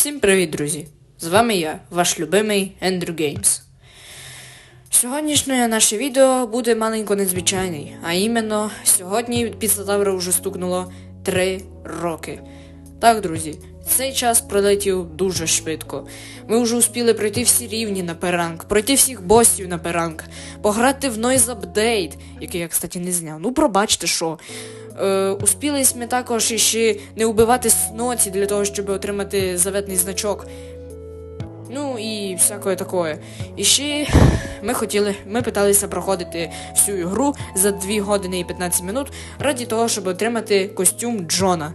Всім привіт, друзі! З вами я, ваш любимий Ендрю Геймс. Сьогоднішнє наше відео буде маленько незвичайний, а іменно сьогодні після Тавра вже стукнуло 3 роки. Так, друзі, цей час пролетів дуже швидко. Ми вже успіли пройти всі рівні на перанг, пройти всіх босів на перанг, пограти в Noise Update, який я, кстати, не зняв. Ну, пробачте, що. Е, успіли ми також іще не вбивати сноці для того, щоб отримати заветний значок. Ну і всякое такое. І ще ми хотіли, ми питалися проходити всю ігру за 2 години і 15 минут раді того, щоб отримати костюм Джона.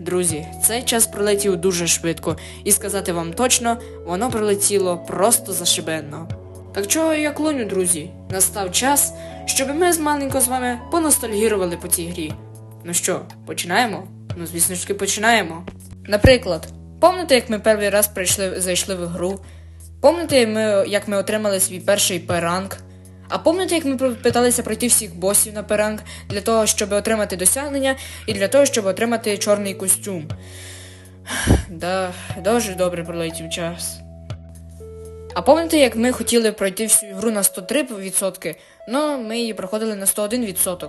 Друзі, цей час пролетів дуже швидко, і сказати вам точно, воно пролетіло просто зашибенно. Так чого я клоню, друзі? Настав час, щоб ми з маленько з вами поностальгірували по цій грі. Ну що, починаємо? Ну, звісно ж таки, починаємо. Наприклад, пам'ятаєте, як ми перший раз прийшли, зайшли в гру? Пам'ятаєте, як ми, отримали свій перший перанг? А пам'ятаєте, як ми питалися пройти всіх босів на перанг для того, щоб отримати досягнення і для того, щоб отримати чорний костюм? Да, дуже добре пролетів час. А пам'ятаєте, як ми хотіли пройти всю ігру на 103%, але ми її проходили на 101%.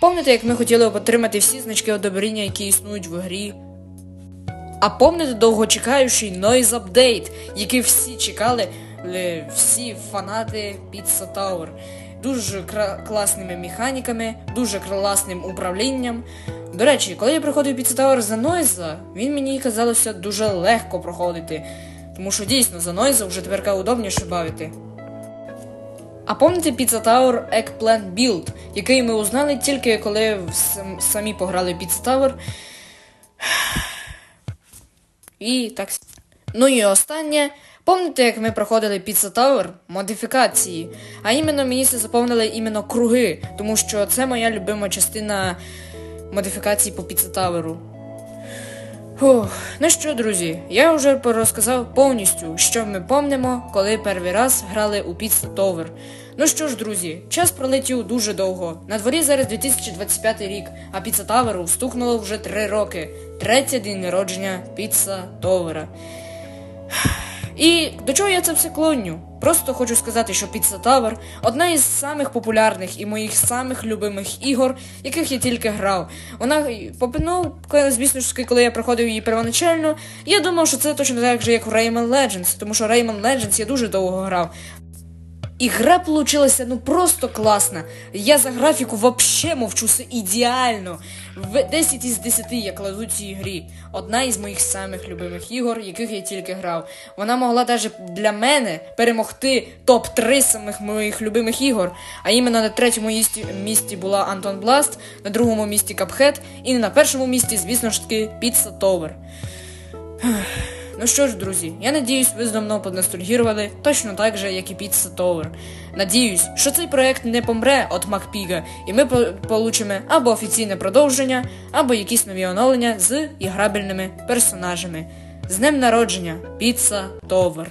Пам'ятаєте, як ми хотіли отримати всі значки одобрення, які існують в грі? А пам'ятаєте довгочекаючий Noise Update, який всі чекали, всі фанати Pizza Tower. Дуже класними механіками, дуже класним управлінням. До речі, коли я проходив Pizza Tower за Нойза, він мені казалося дуже легко проходити. Тому що дійсно за Нойза вже тепер удобніше бавити. А пам'ятаєте Pizza Tower Eggplant Build, який ми узнали тільки коли сам- самі пограли Pizza Tower. І так. Ну і останнє. Пам'ятаєте, як ми проходили Pizza Tower? Модифікації. А іменно мені це заповнили іменно круги, тому що це моя любима частина модифікацій по Pizza Tower. Ну що, друзі, я вже розказав повністю, що ми помнимо, коли перший раз грали у Pizza Tower. Ну що ж, друзі, час пролетів дуже довго. На дворі зараз 2025 рік, а Pizza Tower стукнуло вже 3 роки. Третій день народження Pizza Tower. І до чого я це все клоню? Просто хочу сказати, що Pizza Tower одна із самих популярних і моїх самих любимих ігор, яких я тільки грав. Вона попинув, звісно ж, коли я проходив її первоначально, я думав, що це точно так же, як в Rayman Legends, тому що Rayman Legends я дуже довго грав. І гра получилася ну просто класна. Я за графіку вообще мовчуся ідеально. В 10 із 10 я кладу цій грі. Одна із моїх самих любимих ігор, яких я тільки грав. Вона могла навіть для мене перемогти топ-3 самих моїх любимих ігор. А іменно на третьому місці, була Антон Бласт, на другому місці Cuphead і на першому місці, звісно ж таки, Pizza Tower. Ну що ж, друзі, я надіюсь, ви давно подностальгірували точно так же, як і Pizza Tower. Надіюсь, що цей проект не помре від Макпіга, і ми по- получимо або офіційне продовження, або якісь нові оновлення з іграбельними персонажами. З днем народження, Pizza Tower!